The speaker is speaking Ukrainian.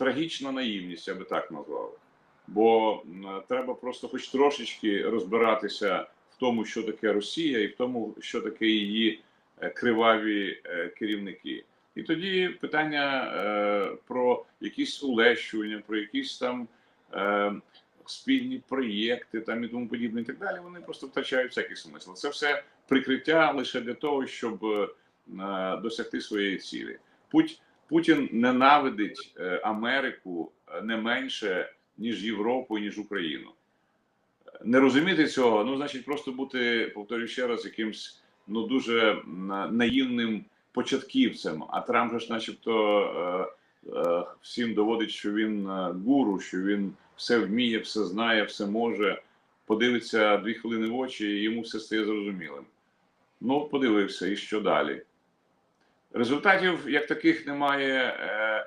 трагічна наївність, я би так назвав. Бо треба просто хоч трошечки розбиратися в тому, що таке Росія, і в тому, що таке її е, криваві е, керівники. І тоді питання е, про якісь улещування, про якісь там спільні проєкти там і тому подібне, і так далі, вони просто втрачають всякий смисл. Це все прикриття лише для того, щоб досягти своєї цілі. Путь Путін ненавидить е, Америку е, не менше ніж Європу, ніж Україну. Не розуміти цього, ну значить, просто бути, повторюю ще раз, якимсь ну дуже наївним початківцем. А Трамп же ж, начебто, е, всім доводить, що він гуру, що він все вміє, все знає, все може. Подивиться дві хвилини в очі, і йому все стає зрозумілим. Ну, подивився, і що далі? Результатів як таких немає е, е,